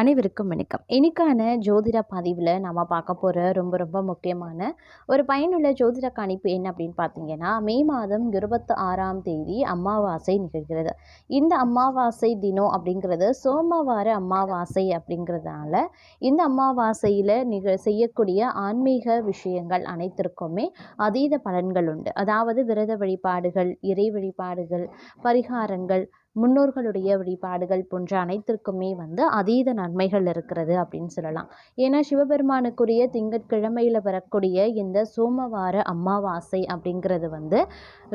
அனைவருக்கும் வணக்கம். இன்னைக்கான ஜோதிட பதிவில் நம்ம பார்க்க போகிற ரொம்ப ரொம்ப முக்கியமான ஒரு பயனுள்ள ஜோதிட கணிப்பு என்ன அப்படின்னு பார்த்தீங்கன்னா மே மாதம் இருபத்தி ஆறாம் தேதி அமாவாசை நிகழ்கிறது. இந்த அமாவாசை தினம் அப்படிங்கிறது சோமவார அமாவாசை அப்படிங்கிறதுனால இந்த அமாவாசையில் நிக செய்யக்கூடிய ஆன்மீக விஷயங்கள் அனைத்திற்குமே அதீத பலன்கள் உண்டு. அதாவது விரத வழிபாடுகள் இறை வழிபாடுகள் பரிகாரங்கள் முன்னோர்களுடைய வழிபாடுகள் போன்ற அனைத்திற்குமே வந்து அதீத நன்மைகள் இருக்கிறது அப்படின்னு சொல்லலாம். ஏன்னா சிவபெருமானுக்குரிய திங்கட்கிழமையில் வரக்கூடிய இந்த சோமவார அமாவாசை அப்படிங்கிறது வந்து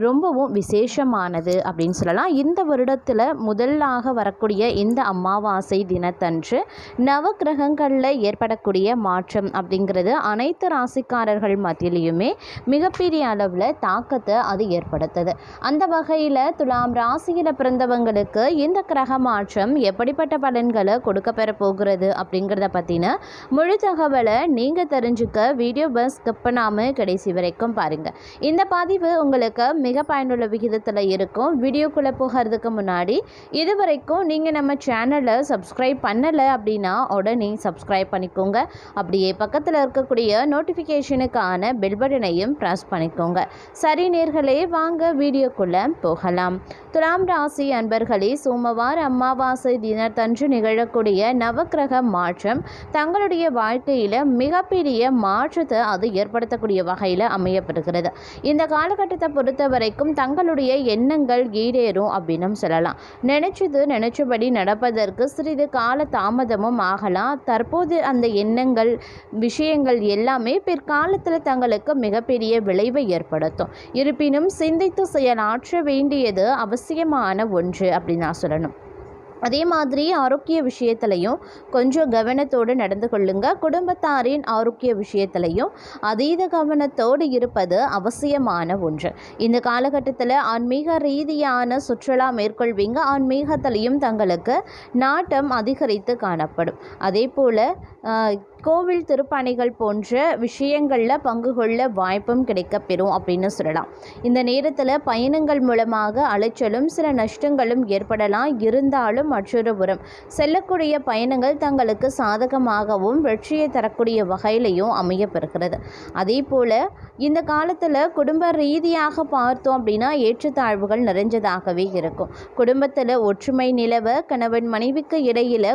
ரொம்பவும் விசேஷமானது அப்படின்னு சொல்லலாம். இந்த வருடத்தில் முதலாக வரக்கூடிய இந்த அமாவாசை தினத்தன்று நவக்கிரகங்களில் ஏற்படக்கூடிய மாற்றம் அப்படிங்கிறது அனைத்து ராசிக்காரர்கள் மத்தியிலையுமே மிகப்பெரிய அளவில் தாக்கத்தை அது ஏற்படுத்துது. அந்த வகையில் துலாம் ராசியில் பிறந்தவங்க உங்களுக்கு இந்த கிரக மாற்றம் எப்படிப்பட்ட பலன்களை கொடுக்க பெற போகிறது அப்படிங்கிறத பற்றின முழு தகவலை நீங்கள் தெரிஞ்சுக்க வீடியோ பஸ் ஸ்கிப் பண்ணாமல் கடைசி வரைக்கும் பாருங்கள் இந்த பதிவு உங்களுக்கு மிக பயனுள்ள விகிதத்தில் இருக்கும். வீடியோக்குள்ளே போகிறதுக்கு முன்னாடி இது வரைக்கும் நீங்கள் நம்ம சேனலை சப்ஸ்கிரைப் பண்ணலை அப்படின்னா உடனே சப்ஸ்கிரைப் பண்ணிக்கோங்க. அப்படியே பக்கத்தில் இருக்கக்கூடிய நோட்டிஃபிகேஷனுக்கான பெல் பட்டனையும் ப்ரெஸ் பண்ணிக்கோங்க. சரி நேர்களே வாங்க வீடியோக்குள்ளே போகலாம். துலாம் ராசி நண்பர்களே சோமவார அமாவாசை தினத்தன்று நிகழக்கூடிய நவக்கிரக மாற்றம் தங்களுடைய வாழ்க்கையில் மிகப்பெரிய மாற்றத்தை அது ஏற்படுத்தக்கூடிய வகையில் அமையப்படுகிறது இந்த காலகட்டத்தை பொறுத்த வரைக்கும் தங்களுடைய எண்ணங்கள் ஈடேறும் அப்படின்னு சொல்லலாம். நினைச்சது நினைச்சபடி நடப்பதற்கு சிறிது கால தாமதமும் ஆகலாம். தற்போது அந்த எண்ணங்கள் விஷயங்கள் எல்லாமே பிற்காலத்தில் தங்களுக்கு மிகப்பெரிய விளைவை ஏற்படுத்தும். இருப்பினும் சிந்தித்து செயலாற்ற வேண்டியது அவசியமான ஒன்று. அப்படின்னு நான் சொல்லணும். அதே மாதிரி ஆரோக்கிய விஷயத்துலையும் கொஞ்சம் கவனத்தோடு நடந்து கொள்ளுங்க. குடும்பத்தாரின் ஆரோக்கிய விஷயத்துலையும் அதீத கவனத்தோடு இருப்பது அவசியமான ஒன்று. இந்த காலகட்டத்தில் ஆன்மீக ரீதியான சுற்றுலா மேற்கொள்வீங்க. ஆன்மீகத்திலையும் தங்களுக்கு நாட்டம் அதிகரித்து காணப்படும். அதே போல் கோவில் திருப்பணிகள் போன்ற விஷயங்களில் பங்கு கொள்ள வாய்ப்பும் கிடைக்கப்பெறும் அப்படின்னு சொல்லலாம். இந்த நேரத்தில் பயணங்கள் மூலமாக அலைச்சலும் சில நஷ்டங்களும் ஏற்படலாம். இருந்தாலும் மற்றொரு புறம் செல்லக்கூடிய பயணங்கள் தங்களுக்கு சாதகமாகவும் வெற்றியை தரக்கூடிய வகையிலையும் அமையப்பெறுகிறது. அதே போல் இந்த காலத்தில் குடும்ப ரீதியாக பார்த்தோம் அப்படின்னா ஏற்றத்தாழ்வுகள் நிறைஞ்சதாகவே இருக்கும். குடும்பத்தில் ஒற்றுமை நிலவ கணவன் மனைவிக்கு இடையில்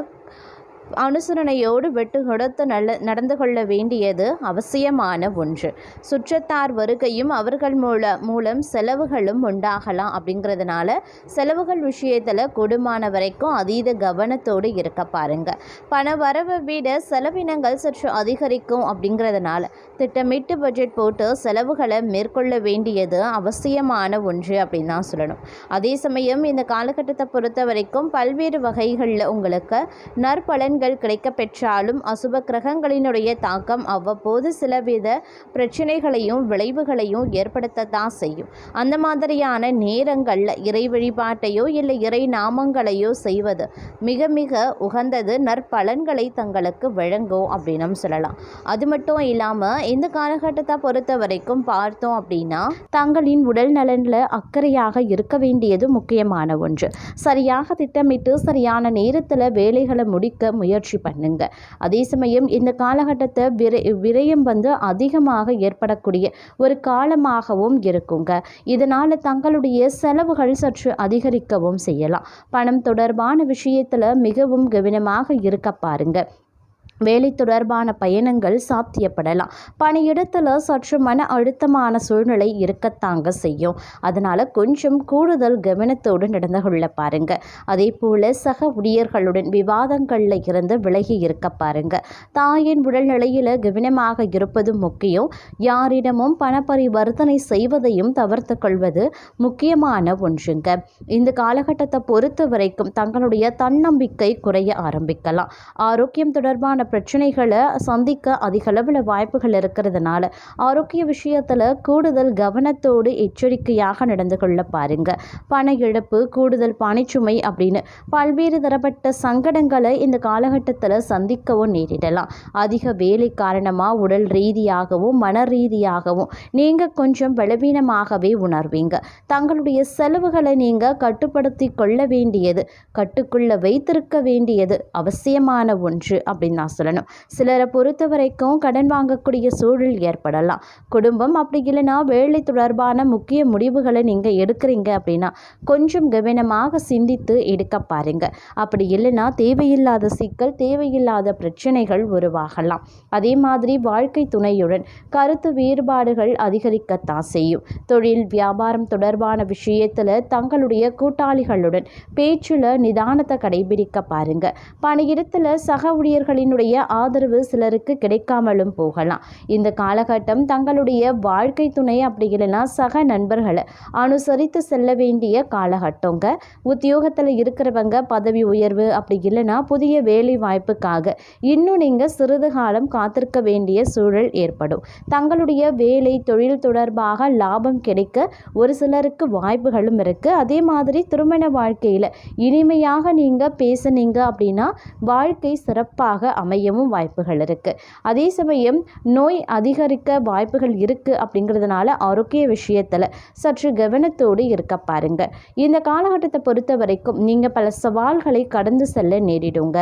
அனுசரணையோடு வெட்டு கொடுத்து நல்ல நடந்து கொள்ள வேண்டியது அவசியமான ஒன்று. சுற்றத்தார் வருகையும் அவர்கள் மூல மூலம் செலவுகளும் உண்டாகலாம் அப்படிங்கிறதுனால செலவுகள் விஷயத்தில் கூடுமான வரைக்கும் அதீத கவனத்தோடு இருக்க பாருங்க. பண வரவை விட செலவினங்கள் சற்று அதிகரிக்கும் அப்படிங்கிறதுனால திட்டமிட்டு பட்ஜெட் போட்டு செலவுகளை மேற்கொள்ள வேண்டியது அவசியமான ஒன்று அப்படின்னு தான் சொல்லணும். அதே சமயம் இந்த காலகட்டத்தை பொறுத்த வரைக்கும் பல்வேறு வகைகளில் உங்களுக்கு நற்பலன் பலன்கள் கிடைக்கப்பெற்றாலும் அசுப கிரகங்களினுடைய தாக்கம் அவ்வப்போது சிலவித பிரச்சனைகளையும் விளைவுகளையும் ஏற்படுத்தத்தான் செய்யும். அந்த மாதிரியான நேரங்களில் இறை வழிபாட்டையோ இல்லை இறை நாமங்களையோ செய்வது மிக மிக உகந்தது நற்பலன்களை தங்களுக்கு வழங்கும் அப்படின்னு சொல்லலாம். அது மட்டும் இல்லாமல் இந்த காலகட்டத்தை பொறுத்த வரைக்கும் பார்த்தோம் அப்படின்னா தங்களின் உடல் நலனில் அக்கறையாக இருக்க வேண்டியது முக்கியமான ஒன்று. சரியாக திட்டமிட்டு சரியான நேரத்தில் வேலைகளை முடிக்க முயற்சி பண்ணுங்க. அதே சமயம் இந்த காலகட்டத்தை விரை விரயம் வந்து அதிகமாக ஏற்படக்கூடிய ஒரு காலமாகவும் இருக்குங்க. இதனால் தங்களுடைய செலவுகள் சற்று அதிகரிக்கவும் செய்யலாம். பணம் தொடர்பான விஷயத்தில் மிகவும் கவனமாக இருக்க பாருங்க. வேலை தொடர்பான பயணங்கள் சாத்தியப்படலாம். பணியிடத்தில் சற்று மன அழுத்தமான சூழ்நிலை இருக்கத்தாங்க செய்யும். அதனால் கொஞ்சம் கூடுதல் கவனத்தோடு நடந்து கொள்ள பாருங்க. அதே போல் சக ஊழியர்களுடன் விவாதங்களில் இருந்து விலகி இருக்க பாருங்க. தாயின் உடல்நிலையில் கவனமாக இருப்பது முக்கியம். யாரிடமும் பணப்பரிவர்த்தனை செய்வதையும் தவிர்த்து கொள்வது முக்கியமான ஒன்றுங்க. இந்த காலகட்டத்தை பொறுத்த வரைக்கும் தங்களுடைய தன்னம்பிக்கை குறைய ஆரம்பிக்கலாம். ஆரோக்கியம் தொடர்பான பிரச்சனைகளை சந்திக்க அதிகளவில் வாய்ப்புகள் இருக்கிறதுனால ஆரோக்கிய விஷயத்தில் கூடுதல் கவனத்தோடு எச்சரிக்கையாக நடந்து கொள்ள பாருங்க. பண இழப்பு கூடுதல் பணிச்சுமை அப்படின்னு பல்வேறு தரப்பட்ட சங்கடங்களை இந்த காலகட்டத்தில் சந்திக்கவும் நேரிடலாம். அதிக வேலை காரணமாக உடல் ரீதியாகவும் மன ரீதியாகவும் நீங்கள் கொஞ்சம் பலவீனமாகவே உணர்வீங்க. தங்களுடைய செலவுகளை நீங்கள் கட்டுப்படுத்தி கொள்ள வேண்டியது கட்டுக்குள்ள வைத்திருக்க வேண்டியது அவசியமான ஒன்று அப்படின்னு நான் சொல்லணும். சிலரை பொறுத்த வரைக்கும் கடன் வாங்கக்கூடிய சூழல் ஏற்படலாம். குடும்பம் அப்படி இல்லைன்னா வேலை தொடர்பான முக்கிய முடிவுகளை நீங்கள் எடுக்கிறீங்க அப்படின்னா கொஞ்சம் கவனமாக சிந்தித்து எடுக்க பாருங்க. அப்படி இல்லைன்னா தேவையில்லாத சிக்கல் தேவையில்லாத பிரச்சனைகள் உருவாகலாம். அதே மாதிரி வாழ்க்கை துணையுடன் கருத்து வேறுபாடுகள் அதிகரிக்கத்தான் செய்யும். தொழில் வியாபாரம் தொடர்பான விஷயத்தில் தங்களுடைய கூட்டாளிகளுடன் பேச்சில் நிதானத்தை கடைபிடிக்க பாருங்க. பணியிடத்தில் சக ஊழியர்களினுடைய ஆதரவு சிலருக்கு கிடைக்காமலும் போகலாம். இந்த காலகட்டம் தங்களுடைய வாழ்க்கை துணை அப்படி இல்லைன்னா சக நண்பர்களை அனுசரித்து செல்ல வேண்டிய காலகட்டங்க. உத்தியோகத்தில் இருக்கிறவங்க பதவி உயர்வு அப்படி இல்லைன்னா புதிய வேலை வாய்ப்புக்காக இன்னும் நீங்கள் சிறிது காலம் காத்திருக்க வேண்டிய சூழல் ஏற்படும். தங்களுடைய வேலை தொழில் தொடர்பாக லாபம் கிடைக்க ஒரு சிலருக்கு வாய்ப்புகளும் இருக்குது அதே மாதிரி திருமண வாழ்க்கையில் இனிமையாக நீங்கள் பேசுனீங்க அப்படின்னா வாழ்க்கை சிறப்பாக அமையவும் வாய்ப்புகள் இருக்குது அதே சமயம் நோய் அதிகரிக்க வாய்ப்புகள் இருக்குது அப்படிங்கிறதுனால ஆரோக்கிய விஷயத்தில் சற்று கவனத்தோடு இருக்க பாருங்க. இந்த காலகட்டத்தை பொறுத்த வரைக்கும் நீங்கள் பல சவால்களை கடந்து செல்ல நேரிடுங்க.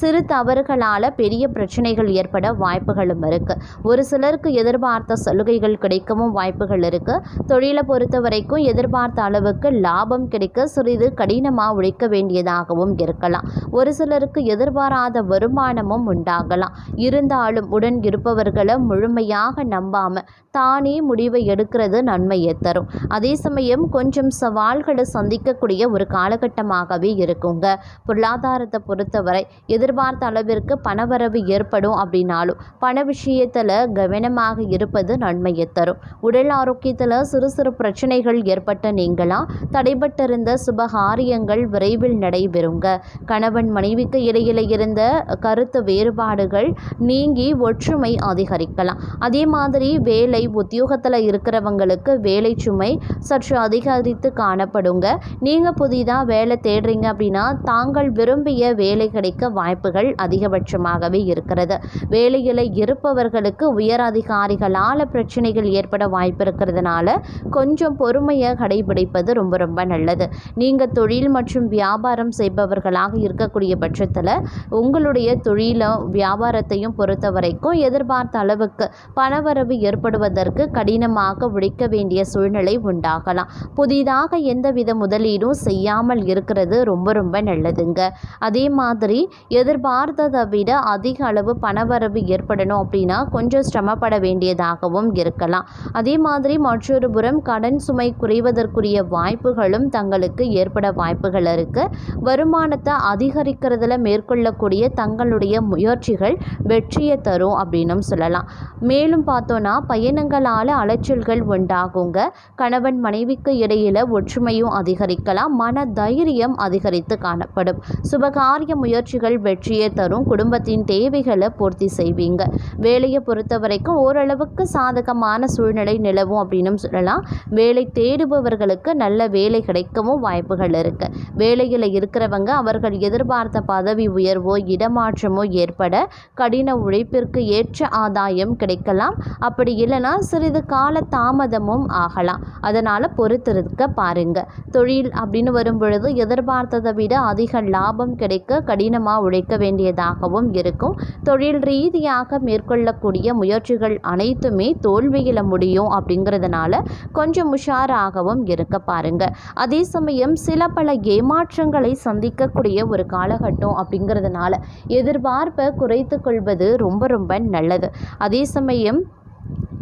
சிறு தவறுகளால் பெரிய பிரச்சனைகள் ஏற்பட வாய்ப்புகளும் இருக்குது ஒரு சிலருக்கு எதிர்பார்த்த சலுகைகள் கிடைக்கவும் வாய்ப்புகள் இருக்குது தொழிலை பொறுத்த வரைக்கும் எதிர்பார்த்த அளவுக்கு லாபம் கிடைக்க சிறிது கடினமாக உழைக்க வேண்டியதாகவும் இருக்கலாம். ஒரு சிலருக்கு எதிர்பாராத வருமானமும் உண்டாகலாம். இருந்தாலும் உடன் இருப்பவர்களை முழுமையாக நம்பாம தானே முடிவை எடுக்கிறது நன்மையை தரும். அதே சமயம் கொஞ்சம் சவால்களை சந்திக்கக்கூடிய ஒரு காலகட்டமாகவே இருக்குங்க. பொருளாதாரத்தை பொறுத்தவரை எதிர்பார்த்த அளவிற்கு பணவரவு ஏற்படும் அப்படின்னாலும் பண விஷயத்தில் கவனமாக இருப்பது நன்மையை தரும். உடல் ஆரோக்கியத்தில் சிறு சிறு பிரச்சனைகள் ஏற்பட்ட நீங்களா தடைபட்டிருந்த சுபகாரியங்கள் விரைவில் நடைபெறுங்க. கணவன் மனைவிக்கு இடையில இருந்த கருத்து வேறுபாடுகள் நீங்கி ஒற்றுமை அதிகரிக்கலாம். அதே மாதிரி வேலை உத்தியோகத்தில் இருக்கிறவங்களுக்கு வேலை சுமை சற்று அதிகரித்து காணப்படுங்க. நீங்கள் புதிதாக வேலை தேடுறீங்க அப்படின்னா தாங்கள் விரும்பிய வேலை கிடைக்க வாய்ப்புகள் அதிகபட்சமாகவே இருக்கிறது. வேலையில் இருப்பவர்களுக்கு உயர் அதிகாரிகளால் பிரச்சனைகள் ஏற்பட வாய்ப்பு இருக்கிறதுனால கொஞ்சம் பொறுமையை கடைபிடிப்பது ரொம்ப ரொம்ப நல்லது. நீங்கள் தொழில் மற்றும் வியாபாரம் செய்பவர்களாக இருக்கக்கூடிய பட்சத்தில் உங்களுடைய தொழிலை வியாபாரத்தையும் பொறுத்த வரைக்கும் எதிர்பார்த்த அளவுக்கு பணவரவு ஏற்படுவதற்கு கடினமாக உழைக்க வேண்டிய சூழ்நிலை உண்டாகலாம். புதிதாக எந்தவித முதலீடும் செய்யாமல் இருக்கிறது ரொம்ப ரொம்ப நல்லதுங்க. அதே மாதிரி எதிர்பார்த்ததை விட அதிக அளவு பணவரவு ஏற்படணும் அப்படின்னா கொஞ்சம் சிரமப்பட வேண்டியதாகவும் இருக்கலாம். அதே மாதிரி மற்றொரு புறம் கடன் சுமை குறைவதற்குரிய வாய்ப்புகளும் தங்களுக்கு ஏற்பட வாய்ப்புகள் இருக்கு. வருமானத்தை அதிகரிக்கிறதுல மேற்கொள்ளக்கூடிய தங்களுடைய முயற்சிகள் வெற்றியை தரும் அப்படின்னும் சொல்லலாம். மேலும் பார்த்தோன்னா பயணங்களால் அலைச்சல்கள் உண்டாகுங்க. கணவன் மனைவிக்கு இடையில ஒற்றுமையும் அதிகரிக்கலாம். மன தைரியம் அதிகரித்து காணப்படும். சுபகாரிய முயற்சிகள் வெற்றியை தரும். குடும்பத்தின் தேவைகளை பூர்த்தி செய்வீங்க. வேலையை பொறுத்த வரைக்கும் ஓரளவுக்கு சாதகமான சூழ்நிலை நிலவும் அப்படின்னு சொல்லலாம். வேலை தேடுபவர்களுக்கு நல்ல வேலை கிடைக்கவும் வாய்ப்புகள் இருக்கு. வேலையில் இருக்கிறவங்க அவர்கள் எதிர்பார்த்த பதவி உயர்வோ இடமாற்றமோ ஏற்பட கடின உழைப்பிற்கு ஏற்ற ஆதாயம் கிடைக்கலாம். அப்படி இல்லைன்னா சிறிது கால தாமதமும் ஆகலாம். அதனால் பொறுத்திருக்க பாருங்க. தொழில் அப்படின்னு வரும்பொழுது எதிர்பார்த்ததை விட அதிக லாபம் கிடைக்க கடினமாக உழைக்க வேண்டியதாகவும் இருக்கும். தொழில் ரீதியாக மேற்கொள்ளக்கூடிய முயற்சிகள் அனைத்துமே தோல்வியில் முடியும் அப்படிங்கிறதுனால கொஞ்சம் உஷாராகவும் இருக்க பாருங்க. அதே சமயம் சில பல ஏமாற்றங்களை சந்திக்கக்கூடிய ஒரு காலகட்டம் அப்படிங்கிறதுனால எதிர்பார்ப்பை குறைத்து கொள்வது ரொம்ப ரொம்ப நல்லது. அதே சமயம்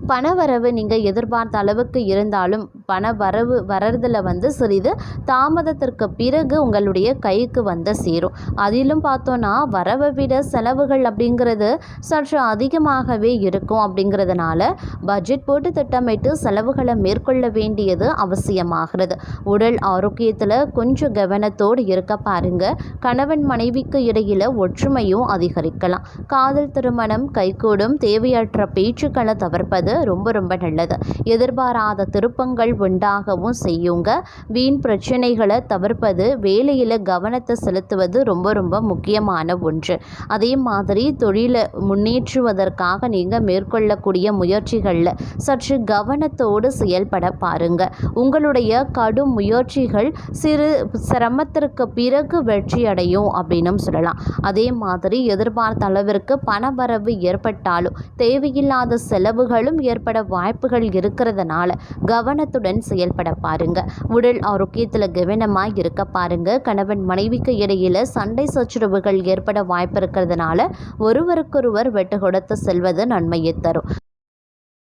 பணவரவு நீங்கள் எதிர்பார்த்த அளவுக்கு இருந்தாலும் பண வரவு வரதில் வந்து சிறிது தாமதத்திற்கு பிறகு உங்களுடைய கைக்கு வந்து சேரும். அதிலும் பார்த்தோன்னா வரவை விட செலவுகள் அப்படிங்கிறது சற்று அதிகமாகவே இருக்கும் அப்படிங்கிறதுனால பட்ஜெட் போட்டு திட்டமிட்டு செலவுகளை மேற்கொள்ள வேண்டியது அவசியமாகிறது. உடல் ஆரோக்கியத்தில் கொஞ்சம் கவனத்தோடு இருக்க பாருங்க. கணவன் மனைவிக்கு இடையில ஒற்றுமையும் அதிகரிக்கலாம். காதல் திருமணம் கைகூடும் தேவையற்ற பேச்சுக்களை தவிர்ப்பது ரொம்ப ரொம்ப நல்லது. எதிர்பாராத திருப்பங்கள் உண்டாகவும் செய்யுங்க. வீண் பிரச்சனைகளை தவிர்ப்பது வேலையில் கவனத்தை செலுத்துவது ரொம்ப ரொம்ப முக்கியமான ஒன்று. அதே மாதிரி தொழிலை முன்னேற்றுவதற்காக நீங்கள் மேற்கொள்ளக்கூடிய முயற்சிகளில் சற்று கவனத்தோடு செயல்பட பாருங்க. உங்களுடைய கடும் முயற்சிகள் சிறு சிரமத்திற்கு பிறகு வெற்றி அடையும் அப்படின்னும் சொல்லலாம். அதே மாதிரி எதிர்பார்த்த அளவிற்கு பணவரவு ஏற்பட்டாலும் தேவையில்லாத செலவுகளும் ஏற்பட வாய்ப்புகள் இருக்கிறதுனால கவனத்துடன் செயல்பட பாருங்க. உடல் ஆரோக்கியத்தில் கவனமாக இருக்க பாருங்க. கணவன் மனைவிக்கு இடையில சண்டை சச்சரவுகள் ஏற்பட வாய்ப்பு இருக்கிறதுனால ஒருவருக்கொருவர் வெட்டு கொடுத்து செல்வது நன்மையை தரும்.